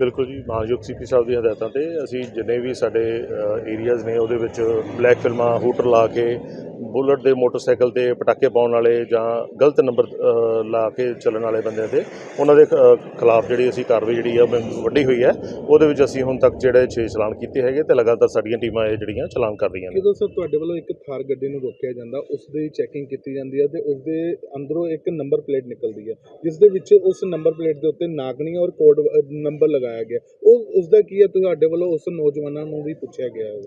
ਬਿਲਕੁਲ ਜੀ, ਮਾਨਯੋਗ ਸੀਪੀ ਸਾਹਿਬ ਦੀ ਹਦਾਇਤਾਂ ਤੇ ਅਸੀਂ ਜਿੰਨੇ ਵੀ ਸਾਡੇ ਏਰੀਆਜ਼ ਨੇ ਉਹਦੇ ਵਿੱਚ ਬਲੈਕ ਫਿਲਮਾਂ ਹੂਟਰ ਲਾ ਕੇ ਬੁਲਟ ਦੇ ਮੋਟਰਸਾਈਕਲ ਤੇ ਪਟਾਕੇ ਪਾਉਣ ਵਾਲੇ ਜਾਂ ਗਲਤ ਨੰਬਰ ਲਾ ਕੇ ਚੱਲਣ ਵਾਲੇ ਬੰਦਿਆਂ ਤੇ ਉਹਨਾਂ ਦੇ ਖਿਲਾਫ ਜਿਹੜੀ ਅਸੀਂ ਕਾਰਵਾਈ ਜਿਹੜੀ ਆ ਵੱਡੀ ਹੋਈ ਹੈ। ਉਹਦੇ ਵਿੱਚ ਅਸੀਂ ਹੁਣ ਤੱਕ ਜਿਹੜੇ 6 ਚਲਾਨ ਕੀਤੇ ਹੈਗੇ ਤੇ ਲਗਾਤਾਰ ਸਾਡੀਆਂ ਟੀਮਾਂ ਇਹ ਜਿਹੜੀਆਂ ਚਲਾਨ ਕਰ ਰਹੀਆਂ ਨੇ। ਜਦੋਂ ਸਰ ਤੁਹਾਡੇ ਵੱਲੋਂ ਇੱਕ ਥਾਰ ਗੱਡੀ ਨੂੰ ਰੋਕਿਆ ਜਾਂਦਾ ਉਸ ਦੀ ਚੈਕਿੰਗ ਕੀਤੀ ਜਾਂਦੀ ਹੈ ਤੇ ਉਸ ਦੇ ਅੰਦਰੋਂ ਇੱਕ ਨੰਬਰ ਪਲੇਟ ਨਿਕਲਦੀ ਹੈ ਜਿਸ ਦੇ ਵਿੱਚ ਉਸ ਨੰਬਰ ਪਲੇਟ ਦੇ ਉੱਤੇ ਨਾਗਣੀ ਔਰ ਕੋਡ ਨੰਬਰ ਲਗਾਇਆ ਗਿਆ। ਉਹ ਉਸ ਦਾ ਕੀ ਹੈ? ਤੁਹਾਡੇ ਵੱਲੋਂ ਉਸ ਨੌਜਵਾਨਾਂ ਨੂੰ ਵੀ ਪੁੱਛਿਆ ਗਿਆ ਹੈ।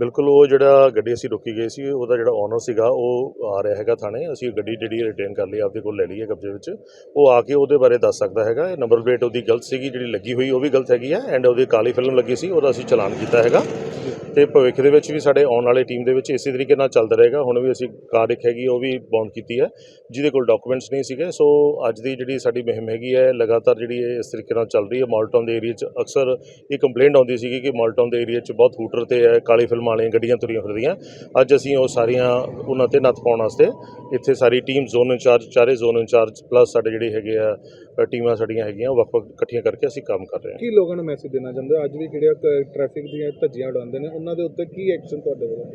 ਬਿਲਕੁਲ ਉਹ ਜਿਹੜਾ ਗੱਡੀ ਅਸੀਂ ਰੋਕੀ ਗਈ ਸੀ ਉਹਦਾ ਜਿਹੜਾ ਓਨਰ ਸੀਗਾ, ਉਹ ਆ ਰਿਹਾ ਹੈਗਾ ਥਾਣੇ, ਅਸੀਂ ਗੱਡੀ ਜਿਹੜੀ ਰਿਟੇਨ ਕਰ ਲਈ, ਆਪਦੇ ਕੋਲ ਲੈ ਲਈ ਹੈ ਕਬਜ਼ੇ ਵਿੱਚ। ਉਹ ਆ ਕੇ ਉਹਦੇ ਬਾਰੇ ਦੱਸ ਸਕਦਾ ਹੈਗਾ ਨੰਬਰ ਪਲੇਟ ਉਹਦੀ ਗਲਤ ਸੀਗੀ, ਜਿਹੜੀ ਲੱਗੀ ਹੋਈ, ਉਹ ਵੀ ਗਲਤ ਹੈਗੀ ਹੈ ਐਂਡ ਉਹਦੀ ਕਾਲੀ ਫਿਲਮ ਲੱਗੀ ਸੀ, ਉਹਦਾ ਅਸੀਂ ਚਲਾਨ ਕੀਤਾ ਹੈਗਾ। ਤੇ ਭਵਿੱਖ ਦੇ ਵਿੱਚ ਵੀ ਸਾਡੇ ਆਉਣ ਵਾਲੇ ਟੀਮ ਦੇ ਵਿੱਚ ਇਸੇ ਤਰੀਕੇ ਨਾਲ ਚੱਲਦਾ ਰਹੇਗਾ, ਹੁਣ ਵੀ ਅਸੀਂ ਕਾਰ ਇੱਕ ਹੈਗੀ, ਉਹ ਵੀ ਬੌਂਡ ਕੀਤੀ ਹੈ, ਜਿਹਦੇ ਕੋਲ ਡਾਕੂਮੈਂਟਸ ਨਹੀਂ ਸੀਗੇ। ਸੋ ਅੱਜ ਦੀ ਜਿਹੜੀ ਸਾਡੀ ਮੁਹਿੰਮ ਹੈਗੀ ਹੈ, ਲਗਾਤਾਰ ਜਿਹੜੀ ਇਹ ਇਸ ਤਰੀਕੇ ਨਾਲ ਚੱਲ ਰਹੀ ਹੈ ਮਾਲਟਾਊਨ ਦੇ ਏਰੀਆ 'ਚ ਅਕਸਰ ਇਹ ਕੰਪਲੇਂਟ ਆਉਂਦੀ ਸੀਗੀ ਕਿ ਮਾਲਟਾਊਨ ਦੇ ਏਰੀਆ 'ਚ ਬਹੁਤ ਹੂਟਰ ਤੇ ਹੈ, ਕਾਲੀ ਫਿਲਮਾਂ ਵਾਲੀਆਂ ਗੱਡੀਆਂ ਤੁਰੀਆਂ ਫਿਰਦੀਆਂ। ਅੱਜ ਅਸੀਂ ਉਹ ਸਾਰੀਆਂ ਉਹਨਾਂ ਤੇ ਨੱਥ ਪਾਉਣ ਵਾਸਤੇ। ਇੱਥੇ ਸਾਰੀ ਟੀਮ ਜ਼ੋਨ ਇੰਚਾਰਜ ਚਾਰੇ ਜ਼ੋਨ ਇੰਚਾਰਜ ਪਲੱਸ ਸਾਡੇ ਜਿਹੜੇ ਹੈਗੇ ਆ ਟੀਮਾਂ ਸਾਡੀਆਂ ਹੈਗੀਆਂ ਉਹ ਵੱਖ-ਵੱਖ ਇਕੱਠੀਆਂ ਕਰਕੇ ਅਸੀਂ ਕੰਮ ਕਰ ਰਹੇ ਹਾਂ। ਕੀ ਲੋਕਾਂ ਨੂੰ ਮੈਸੇਜ ਦੇਣਾ ਚਾਹੁੰਦੇ ਹੋ? ਅੱਜ ਵੀ ਕਿਹੜੇ ਟ੍ਰੈਫਿਕ ਦੀਆਂ ਧੱਜੀਆਂ ਉਡਾਉਂਦੇ ਨੇ ਉਹਨਾਂ ਦੇ ਉੱਤੇ ਕੀ ਐਕਸ਼ਨ ਤੁਹਾਡੇ ਵੱਲੋਂ?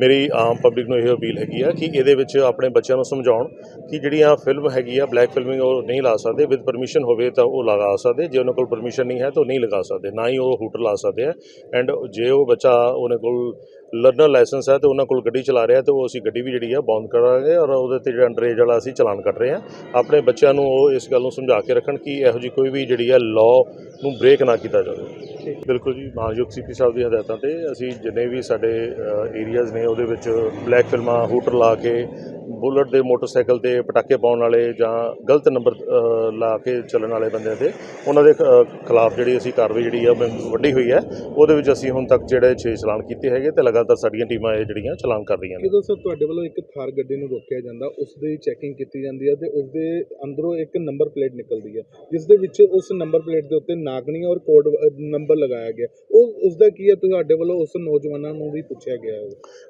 ਮੇਰੀ ਆਮ ਪਬਲਿਕ ਨੂੰ ਇਹ ਅਪੀਲ ਹੈਗੀ ਆ ਕਿ ਇਹਦੇ ਵਿੱਚ ਆਪਣੇ ਬੱਚਿਆਂ ਨੂੰ ਸਮਝਾਉਣ ਕਿ ਜਿਹੜੀਆਂ ਫਿਲਮ ਹੈਗੀ ਆ ਬਲੈਕ ਫਿਲਮਿੰਗ ਉਹ ਨਹੀਂ ਲਾ ਸਕਦੇ। ਵਿਦ ਪਰਮਿਸ਼ਨ ਹੋਵੇ ਤਾਂ ਉਹ ਲਗਾ ਸਕਦੇ। ਜੇ ਉਹਨਾਂ ਕੋਲ ਪਰਮਿਸ਼ਨ ਨਹੀਂ ਹੈ ਤਾਂ ਉਹ ਨਹੀਂ ਲਗਾ ਸਕਦੇ। ਨਾ ਹੀ ਉਹ ਹੂਟਰ ਲਾ ਸਕਦੇ ਆ। ਐਂਡ ਜੇ ਉਹ ਬੱਚਾ ਉਹਨਾਂ ਕੋਲ ਲਰਨਰ ਲਾਇਸੈਂਸ ਹੈ ਤੇ ਉਹਨਾਂ ਕੋਲ ਗੱਡੀ ਚਲਾ ਰਿਹਾ ਤੇ ਉਹ ਅਸੀਂ ਗੱਡੀ ਵੀ ਜਿਹੜੀ ਆ ਬੰਦ ਕਰਾਂਗੇ ਔਰ ਉਹਦੇ ਤੇ ਜਿਹੜਾ ਅੰਡਰੇਜ ਵਾਲਾ ਅਸੀਂ ਚਲਾਨ ਕੱਟ ਰਹੇ ਹਾਂ। ਆਪਣੇ ਬੱਚਿਆਂ ਨੂੰ ਉਹ ਇਸ ਗੱਲ ਨੂੰ ਸਮਝਾ ਕੇ ਰੱਖਣ ਕਿ ਇਹੋ ਜੀ ਕੋਈ ਵੀ ਜਿਹੜੀ ਆ ਲਾਅ ਨੂੰ ਬ੍ਰੇਕ ਨਾ ਕੀਤਾ ਜਾਵੇ। ਬਿਲਕੁਲ ਜੀ ਮਾਨਯੋਗ ਸੀਪੀ ਸਾਹਿਬ ਦੀ ਹਦਾਇਤਾਂ ਤੇ ਅਸੀਂ ਜਿੰਨੇ ਵੀ ਸਾਡੇ ਏਰੀਆਜ਼ ਨੇ ਉਹਦੇ ਵਿੱਚ ਬਲੈਕ ਫਿਲਮਾਂ, ਹੂਟਰ ਲਾ ਕੇ ਬੁਲਟ ਦੇ ਮੋਟਰਸਾਈਕਲ ਤੇ ਪਟਾਕੇ ਪਾਉਣ ਵਾਲੇ ਜਾਂ ਗਲਤ ਨੰਬਰ ਲਾ ਕੇ ਚੱਲਣ ਵਾਲੇ ਬੰਦਿਆਂ ਤੇ ਉਹਨਾਂ ਦੇ ਖਿਲਾਫ ਜਿਹੜੀ ਅਸੀਂ ਕਾਰਵਾਈ ਜਿਹੜੀ ਆ ਵੱਡੀ ਹੋਈ ਹੈ। ਉਹਦੇ ਵਿੱਚ ਅਸੀਂ ਹੁਣ ਤੱਕ ਜਿਹੜੇ 6 ਚਲਾਨ ਕੀਤੇ ਹੈਗੇ ਤੇ ਲਗਾਤਾਰ ਸਾਡੀਆਂ ਟੀਮਾਂ ਇਹ ਜਿਹੜੀਆਂ ਚਲਾਨ ਕਰ ਰਹੀਆਂ ਨੇ। ਜਦੋਂ ਸਰ ਤੁਹਾਡੇ ਵੱਲੋਂ ਇੱਕ ਥਾਰ ਗੱਡੀ ਨੂੰ ਰੋਕਿਆ ਜਾਂਦਾ ਉਸ ਦੀ ਚੈਕਿੰਗ ਕੀਤੀ ਜਾਂਦੀ ਹੈ ਤੇ ਉਸ ਦੇ ਅੰਦਰੋਂ ਇੱਕ ਨੰਬਰ ਪਲੇਟ ਨਿਕਲਦੀ ਹੈ ਜਿਸ ਦੇ ਵਿੱਚ ਉਸ ਨੰਬਰ ਪਲੇਟ ਦੇ ਉੱਤੇ ਨਾਗਣੀ ਔਰ ਕੋਡ ਨੰਬਰ ਲਗਾਇਆ ਗਿਆ। ਉਹ ਉਸ ਦਾ ਕੀ ਹੈ? ਤੁਹਾਡੇ ਵੱਲੋਂ ਉਸ ਨੌਜਵਾਨਾਂ ਨੂੰ ਵੀ ਪੁੱਛਿਆ ਗਿਆ ਹੈ?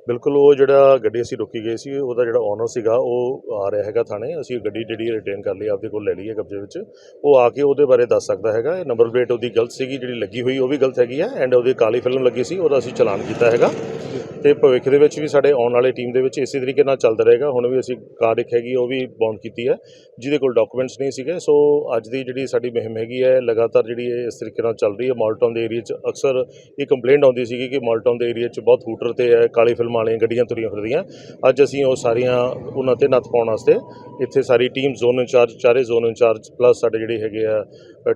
ਬਿਲਕੁਲ ਉਹ ਜਿਹੜਾ ਗੱਡੀ ਅਸੀਂ ਰੋਕੀ ਗਈ ਸੀ ਉਹਦਾ ਜਿਹੜਾ ਓਨਰ ਸੀਗਾ, ਉਹ ਆ ਰਿਹਾ ਹੈਗਾ ਥਾਣੇ, ਅਸੀਂ ਗੱਡੀ ਜਿਹੜੀ ਰਿਟੇਨ ਕਰ ਲਈ, ਆਪਦੇ ਕੋਲ ਲੈ ਲਈ ਹੈ ਕਬਜ਼ੇ ਵਿੱਚ। ਉਹ ਆ ਕੇ ਉਹਦੇ ਬਾਰੇ ਦੱਸ ਸਕਦਾ ਹੈਗਾ ਨੰਬਰ ਪਲੇਟ ਉਹਦੀ ਗਲਤ ਸੀਗੀ, ਜਿਹੜੀ ਲੱਗੀ ਹੋਈ, ਉਹ ਵੀ ਗਲਤ ਹੈਗੀ ਹੈ ਐਂਡ ਉਹਦੀ ਕਾਲੀ ਫਿਲਮ ਲੱਗੀ ਸੀ, ਉਹਦਾ ਅਸੀਂ ਚਲਾਨ ਕੀਤਾ ਹੈਗਾ। ਤੇ ਭਵਿੱਖ ਦੇ ਵਿੱਚ ਵੀ ਸਾਡੇ ਆਉਣ ਵਾਲੇ ਟੀਮ ਦੇ ਵਿੱਚ ਇਸੇ ਤਰੀਕੇ ਨਾਲ ਚੱਲਦਾ ਰਹੇਗਾ, ਹੁਣ ਵੀ ਅਸੀਂ ਕਾਰ ਇੱਕ ਹੈਗੀ, ਉਹ ਵੀ ਬੌਂਡ ਕੀਤੀ ਹੈ, ਜਿਹਦੇ ਕੋਲ ਡਾਕੂਮੈਂਟਸ ਨਹੀਂ ਸੀਗੇ। ਸੋ ਅੱਜ ਦੀ ਜਿਹੜੀ ਸਾਡੀ ਮੁਹਿੰਮ ਹੈਗੀ ਹੈ, ਲਗਾਤਾਰ ਜਿਹੜੀ ਇਹ ਇਸ ਤਰੀਕੇ ਨਾਲ ਚੱਲ ਰਹੀ ਹੈ ਮਾਲਟਾਊਨ ਦੇ ਏਰੀਆ 'ਚ ਅਕਸਰ ਇਹ ਕੰਪਲੇਂਟ ਆਉਂਦੀ ਸੀਗੀ ਕਿ ਮਾਲਟਾਊਨ ਦੇ ਏਰੀਆ 'ਚ ਬਹੁਤ ਹੂਟਰ ਤੇ ਹੈ, ਕਾਲੀ ਫਿਲਮਾਂ ਵਾਲੀਆਂ ਗੱਡੀਆਂ ਤੁਰੀਆਂ ਫਿਰਦੀਆਂ। ਅੱਜ ਅਸੀਂ ਉਹ ਸਾਰੀਆਂ ਉਹਨਾਂ ਤੇ ਨੱਥ ਪਾਉਣ ਵਾਸਤੇ। ਇੱਥੇ ਸਾਰੀ ਟੀਮ ਜ਼ੋਨ ਇੰਚਾਰਜ ਚਾਰੇ ਜ਼ੋਨ ਇੰਚਾਰਜ ਪਲੱਸ ਸਾਡੇ ਜਿਹੜੇ ਹੈਗੇ ਆ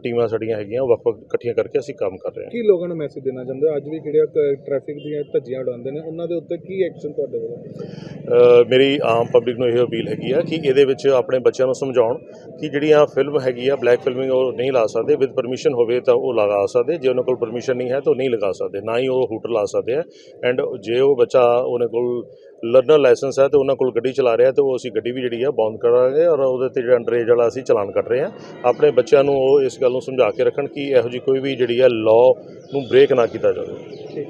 ਟੀਮਾਂ ਸਾਡੀਆਂ ਹੈਗੀਆਂ ਉਹ ਵੱਖ-ਵੱਖ ਇਕੱਠੀਆਂ ਕਰਕੇ ਅਸੀਂ ਕੰਮ ਕਰ ਰਹੇ ਹਾਂ। ਕੀ ਲੋਕਾਂ ਨੂੰ ਮੈਸੇਜ ਦੇਣਾ ਚਾਹੁੰਦੇ ਹੋ? ਅੱਜ ਵੀ ਕਿਹੜੇ ਟ੍ਰੈਫਿਕ ਦੀਆਂ ਧੱਜੀਆਂ ਉਡਾਉਂਦੇ ਨੇ ਉਹਨਾਂ ਦੇ ਉੱਤੇ ਕੀ ਐਕਸ਼ਨ ਤੁਹਾਡੇ ਵੱਲੋਂ? ਮੇਰੀ ਆਮ ਪਬਲਿਕ ਨੂੰ ਇਹ ਅਪੀਲ ਹੈਗੀ ਆ ਕਿ ਇਹਦੇ ਵਿੱਚ ਆਪਣੇ ਬੱਚਿਆਂ ਨੂੰ ਸਮਝਾਉਣ ਕਿ ਜਿਹੜੀਆਂ ਫਿਲਮ ਹੈਗੀ ਆ ਬਲੈਕ ਫਿਲਮਿੰਗ ਉਹ ਨਹੀਂ ਲਾ ਸਕਦੇ ਵਿਦ ਪਰਮਿਸ਼ਨ ਹੋਵੇ ਤਾਂ ਉਹ ਲਗਾ ਸਕਦੇ ਜੇ ਉਹਨਾਂ ਕੋਲ ਪਰਮਿਸ਼ਨ ਨਹੀਂ ਹੈ ਤਾਂ ਉਹ ਨਹੀਂ ਲਗਾ ਸਕਦੇ ਨਾ ਹੀ ਉਹ ਹੂਟਰ ਲਾ ਸਕਦੇ ਆ। ਐਂਡ ਜੇ ਉਹ ਬੱਚਾ ਉਹਨਾਂ ਕੋਲ ਲਰਨਰ ਲਾਇਸੈਂਸ ਹੈ ਤੇ ਉਹਨਾਂ ਕੋਲ ਗੱਡੀ ਚਲਾ ਰਿਹਾ ਤੇ ਉਹ ਅਸੀਂ ਗੱਡੀ ਵੀ ਜਿਹੜੀ ਆ ਬੰਦ ਕਰਾਂਗੇ ਔਰ ਉਹਦੇ ਤੇ ਜਿਹੜਾ ਅੰਡਰੇਜ ਵਾਲਾ ਅਸੀਂ ਚਲਾਨ ਕੱਟ ਰਹੇ ਹਾਂ। ਆਪਣੇ ਬੱਚਿਆਂ ਨੂੰ ਉਹ ਇਸ ਇਸ ਗੱਲ ਨੂੰ ਸਮਝਾ ਕੇ ਰੱਖਣ ਕਿ ਇਹੋ ਜੀ ਕੋਈ ਵੀ ਜਿਹੜੀ ਹੈ ਲਾਅ ਨੂੰ ਬ੍ਰੇਕ ਨਾ ਕੀਤਾ ਜਾਵੇ।